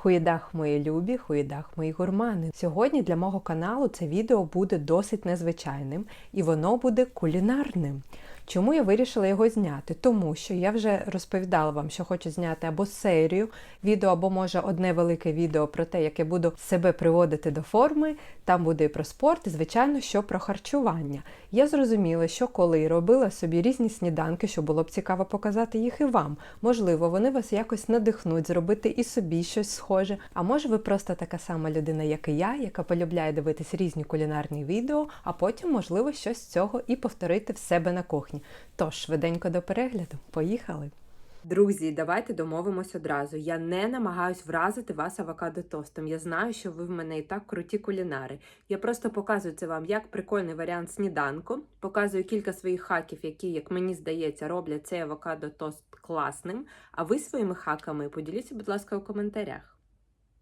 Хуєдах мої любі, хуєдах мої гурмани. Сьогодні для мого каналу це відео буде досить незвичайним і воно буде кулінарним. Чому я вирішила його зняти? Тому що я вже розповідала вам, що хочу зняти або серію відео, або може одне велике відео про те, як я буду себе приводити до форми. Там буде і про спорт, і звичайно, що про харчування. Я зрозуміла, що коли робила собі різні сніданки, що було б цікаво показати їх і вам. Можливо, вони вас якось надихнуть зробити і собі щось схоже. А може, ви просто така сама людина, як і я, яка полюбляє дивитись різні кулінарні відео, а потім, можливо, щось з цього і повторити в себе на кухні. Тож, швиденько до перегляду, поїхали! Друзі, давайте домовимось одразу. Я не намагаюсь вразити вас авокадо тостом. Я знаю, що ви в мене і так круті кулінари. Я просто показую це вам як прикольний варіант сніданку. Показую кілька своїх хаків, які, як мені здається, роблять цей авокадо тост класним. А ви своїми хаками поділіться, будь ласка, у коментарях.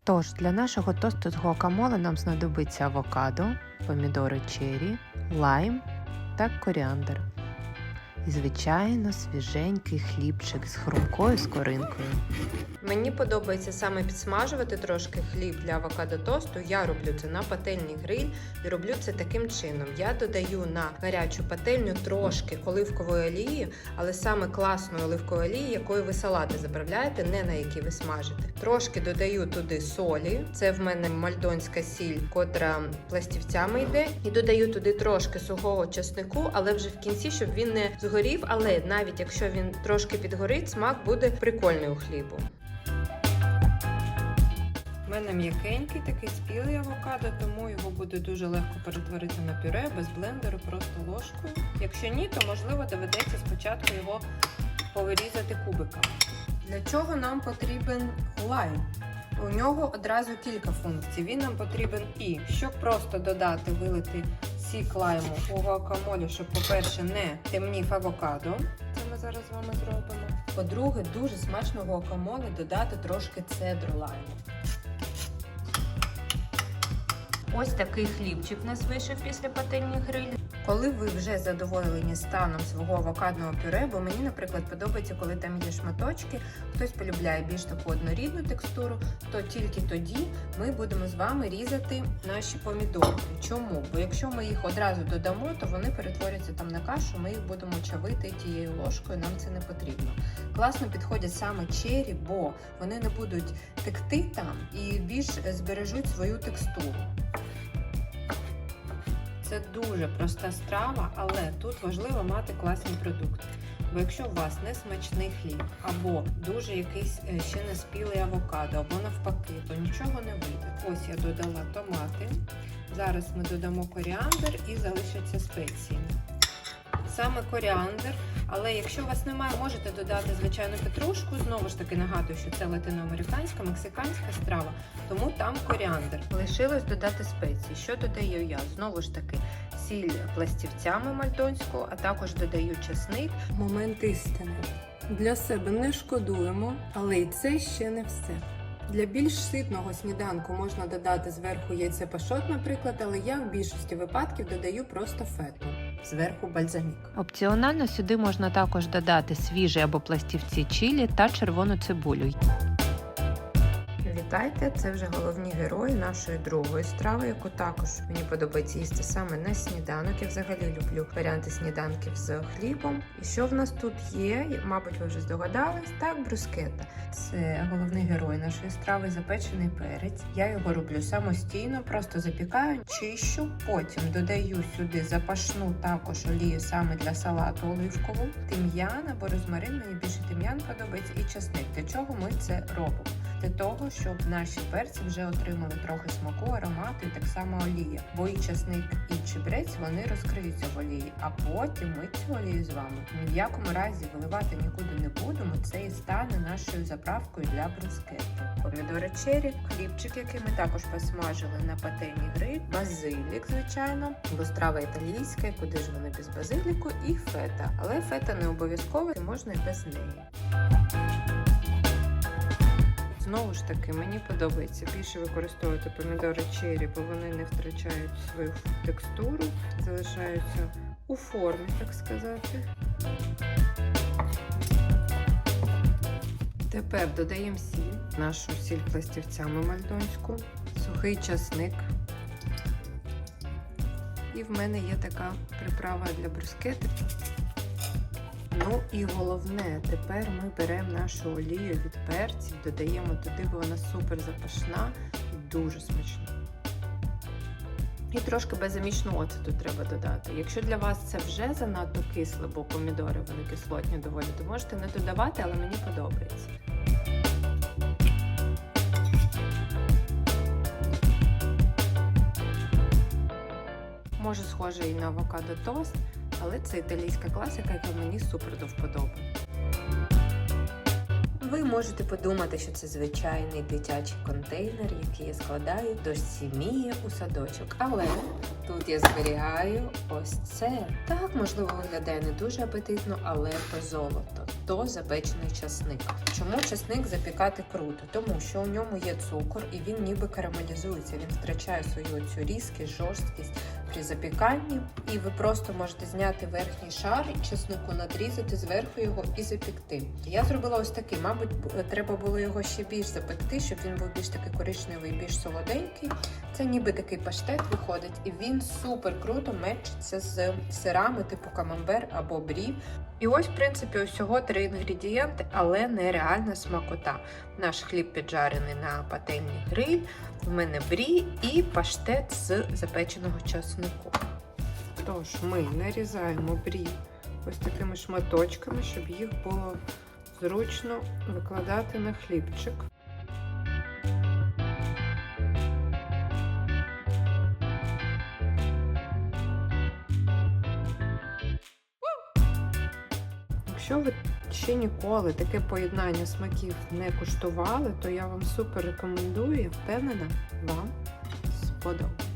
Тож, для нашого тосту з гуакамоле нам знадобиться авокадо, помідори черрі, лайм та коріандр. І, звичайно, свіженький хлібчик з хрумкою скоринкою. Мені подобається саме підсмажувати трошки хліб для авокадо тосту. Я роблю це на пательній гриль і роблю це таким чином. Я додаю на гарячу пательню трошки оливкової олії, але саме класної оливкової олії, якою ви салати заправляєте, не на які ви смажите. Трошки додаю туди солі. Це в мене мальдонська сіль, котра пластівцями йде. І додаю туди трошки сухого чеснику, але вже в кінці, щоб він не згорів. Але навіть якщо він трошки підгорить, смак буде прикольний у хлібу. У мене м'якенький такий спілий авокадо, тому його буде дуже легко перетворити на пюре без блендеру, просто ложкою. Якщо ні, то можливо доведеться спочатку його повирізати кубиками. Для чого нам потрібен лайм? У нього одразу кілька функцій. Він нам потрібен і щоб просто додати, вилити сік лайму у гуакамолі, щоб, по-перше, не темнів авокадо. Це ми зараз з вами зробимо. По-друге, дуже смачно гуакамолі додати трошки цедру лайму. Ось такий хлібчик у нас вийшов після пательні грилі. Коли ви вже задоволені станом свого авокадного пюре, бо мені, наприклад, подобається, коли там є шматочки, хтось полюбляє більш таку однорідну текстуру, то тільки тоді ми будемо з вами різати наші помідорки. Чому? Бо якщо ми їх одразу додамо, то вони перетворяться там на кашу, ми їх будемо чавити тією ложкою, нам це не потрібно. Класно підходять саме чері, бо вони не будуть текти там і більш збережуть свою текстуру. Це дуже проста страва, але тут важливо мати класні продукти. Бо якщо у вас не смачний хліб, або дуже якийсь е, ще не спілий авокадо, або навпаки, то нічого не вийде. Ось я додала томати. Зараз ми додамо коріандр і залишаться спеції. Саме коріандр, але якщо у вас немає, можете додати звичайну петрушку. Знову ж таки нагадую, що це латиноамериканська, мексиканська страва, тому там коріандр. Лишилось додати спеції. Що додаю я? Знову ж таки, сіль пластівцями мальтонську, а також додаю чесник. Момент істини. Для себе не шкодуємо, але і це ще не все. Для більш ситного сніданку можна додати зверху яйце пашот, наприклад, але я в більшості випадків додаю просто фету. Зверху бальзамік. Опціонально сюди можна також додати свіжі або пластівці чилі та червону цибулю. Вітайте! Це вже головні герої нашої другої страви, яку також мені подобається їсти саме на сніданок. Я взагалі люблю варіанти сніданків з хлібом. І що в нас тут є? Мабуть, ви вже здогадались. Так, брускетта. Це головний герой нашої страви, запечений перець. Я його роблю самостійно, просто запікаю, чищу, потім додаю сюди запашну також олію саме для салату оливкову, тим'ян або розмарин. Мені більше тим'ян подобається і часник. Для чого ми це робимо? Для того, щоб наші перці вже отримали трохи смаку, аромату і так само олія. Бо і часник, і чебрець вони розкриються в олії, а потім ми цю олію з вами ні в якому разі виливати нікуди не будемо. Це і стане нашою заправкою для брускетти. Помідори черрі, хлібчик, який ми також посмажили на пательні гриль, базилік, звичайно, бо страва італійська, куди ж вони без базиліку, і фета. Але фета не обов'язково, можна і без неї. Знову ж таки, мені подобається більше використовувати помідори черрі, бо вони не втрачають свою текстуру, залишаються у формі, так сказати. Тепер додаємо сіль, нашу сіль пластівцями мальдонську, сухий часник. І в мене є така приправа для брускети. Ну і головне, тепер ми беремо нашу олію від перців, додаємо туди, бо вона супер запашна і дуже смачна. І трошки беззамічного оцету треба додати. Якщо для вас це вже занадто кисле, бо помідори вони кислотні доволі, то можете не додавати, але мені подобається. Може, схоже і на авокадо тост, але це італійська класика, яка мені супер до вподоби. Ви можете подумати, що це звичайний дитячий контейнер, який я складаю до сім'ї у садочок. Але тут я зберігаю ось це. Так, можливо, виглядає не дуже апетитно, але то золото, то запечений часник. Чому часник запікати круто? Тому що у ньому є цукор і він ніби карамелізується. Він втрачає свою цю різкість, жорсткість при запіканні. І ви просто можете зняти верхній шар і чеснику, надрізати зверху його і запікти. Я зробила ось такий. Мабуть, треба було його ще більш запекти, щоб він був більш такий коричневий, більш солоденький. Це ніби такий паштет виходить, і він супер круто мечиться з сирами, типу камамбер або брі. І ось, в принципі, усього три інгредієнти, але нереальна смакота. Наш хліб піджарений на пательні гриль, в мене брі і паштет з запеченого часнику. Тож ми нарізаємо брі ось такими шматочками, щоб їх було зручно викладати на хлібчик. Якщо ви ще ніколи таке поєднання смаків не куштували, то я вам супер рекомендую, і впевнена, вам сподобається.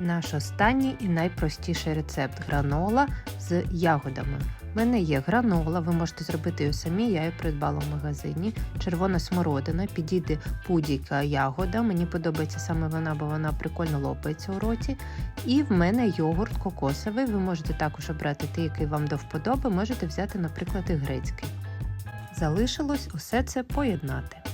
Наш останній і найпростіший рецепт гранола з ягодами. У мене є гранола, ви можете зробити її самі, я її придбала в магазині. Червона смородина, підійде будь-яка ягода. Мені подобається саме вона, бо вона прикольно лопається у роті. І в мене йогурт кокосовий. Ви можете також обрати той, який вам до вподоби, можете взяти, наприклад, і грецький. Залишилось усе це поєднати.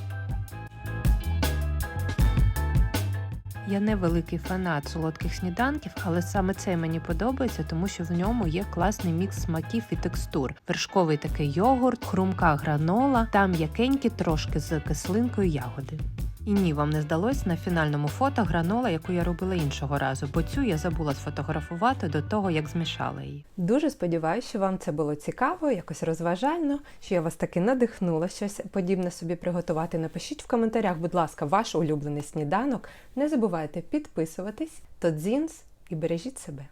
Я не великий фанат солодких сніданків, але саме цей мені подобається, тому що в ньому є класний мікс смаків і текстур. Вершковий такий йогурт, хрумка гранола та м'якенькі трошки з кислинкою ягоди. І ні, вам не здалось на фінальному фото гранола, яку я робила іншого разу, бо цю я забула сфотографувати до того, як змішала її. Дуже сподіваюся, що вам це було цікаво, якось розважально, що я вас таки надихнула щось подібне собі приготувати. Напишіть в коментарях, будь ласка, ваш улюблений сніданок. Не забувайте підписуватись, то дзінс і бережіть себе.